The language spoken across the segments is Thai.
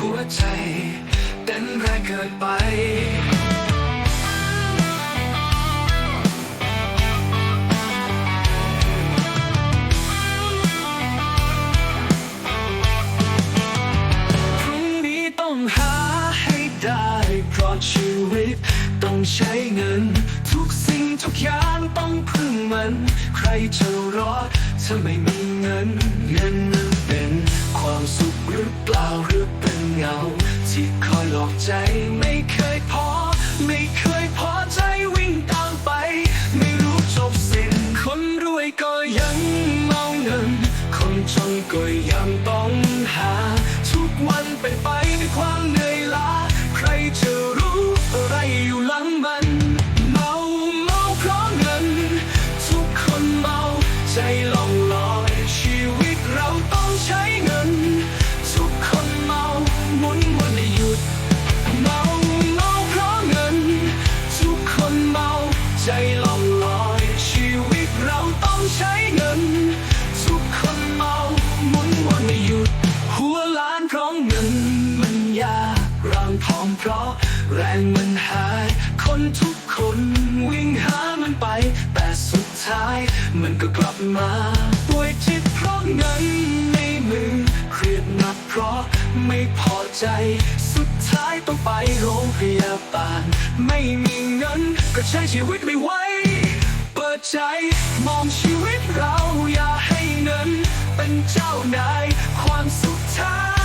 หัวใจเต้นแรงเกินไปพรุ่งนี้ต้องหาให้ได้เพราะชีวิตต้องใช้เงิน ทุกสิ่งทุกอย่างต้องพึ่งมัน ใครจะรอดถ้าไม่มีเงินเงิน ก็ยังต้องหา ทุกวันเป็นไปด้วยความ ล้านเงินมันยากร่างทองเพราะ แรงมันหาย คนทุกคนวิ่งหามันไป แต่สุดท้าย มันก็กลับมาป่วยจิตเพราะเงินในมือ เครียดหนักเพราะไม่พอใจ สุดท้ายต้องไปโรงพยาบาล ไม่มีเงินก็ใช้ชีวิตไม่ไหวเปิดใจมองชีวิตเราอย่าให้เงิน เป็นเจ้านายความสุขท้าย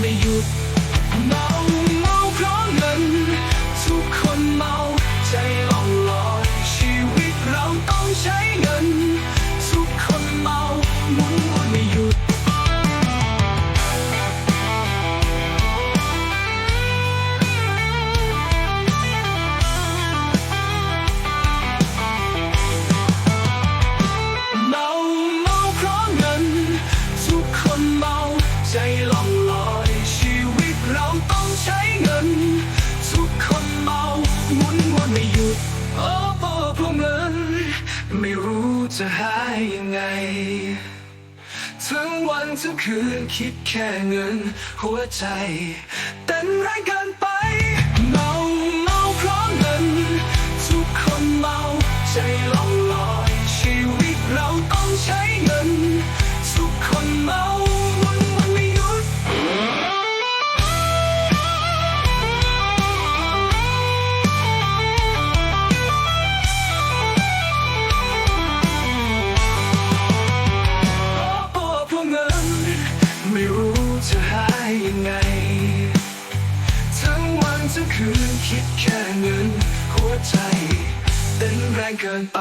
ไม่หยุด จะหายยังไง ทั้งวันทั้งคืนคิดแค่เงิน หัวใจเต้นแรงกัน ทั้งคืนคิดแค่เงินหัวใจเต้นแรงเกินไป